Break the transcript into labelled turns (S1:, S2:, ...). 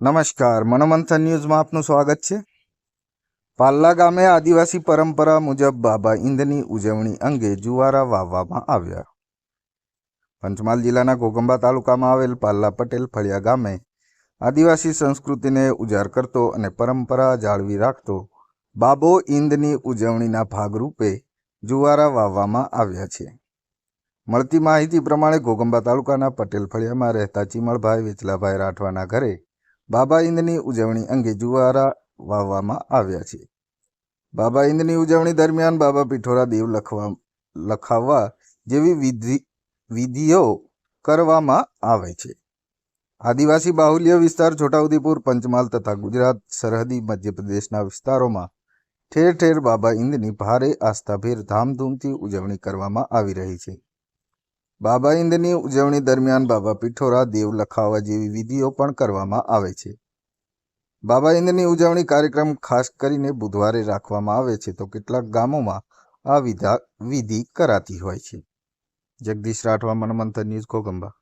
S1: નમસ્કાર, મનોમંથન ન્યૂઝમાં આપનું સ્વાગત છે. પાલ્લા ગામે આદિવાસી પરંપરા મુજબ બાબા ઈંદની ઉજવણી અંગે જુવારા વાવવામાં આવ્યા. પંચમહાલ જિલ્લાના ઘોગંબા તાલુકામાં આવેલ પાલ્લા પટેલ ફળિયા ગામે આદિવાસી સંસ્કૃતિને ઉજાર કરતો અને પરંપરા જાળવી રાખતો બાબો ઈંદની ઉજવણીના ભાગરૂપે જુવારા વાવવામાં આવ્યા છે. મળતી માહિતી પ્રમાણે ઘોગંબા તાલુકાના પટેલ ફળિયામાં રહેતા ચીમળભાઈ વેચલાભાઈ રાઠવાના ઘરે બાબા ઈંદની ઉજવણી અંગે જુવારા વાવવામાં આવ્યા છે. બાબા ઈંદની ઉજવણી દરમિયાન બાબા પીઠોરા દેવ લખવા, લખાવવા જેવી વિધિ, વિધિઓ કરવામાં આવે છે. આદિવાસી બાહુલ્ય વિસ્તાર છોટાઉદેપુર, પંચમહાલ તથા ગુજરાત સરહદી મધ્યપ્રદેશના વિસ્તારોમાં ઠેર ઠેર બાબા ઈંદની ભારે આસ્થાભેર ધામધૂમથી ઉજવણી કરવામાં આવી રહી છે. બાબા ઇંદની ઉજવણી દરમિયાન બાબા પીઠોરા દેવ લખાવવા જેવી વિધિઓ પણ કરવામાં આવે છે. બાબા ઇંદની ઉજવણી કાર્યક્રમ ખાસ કરીને બુધવારે રાખવામાં આવે છે તો કેટલાક ગામોમાં આ વિધા વિધિ કરાતી હોય છે. જગદીશ રાઠવા, મનમંથન ન્યૂઝ ઘોગંબા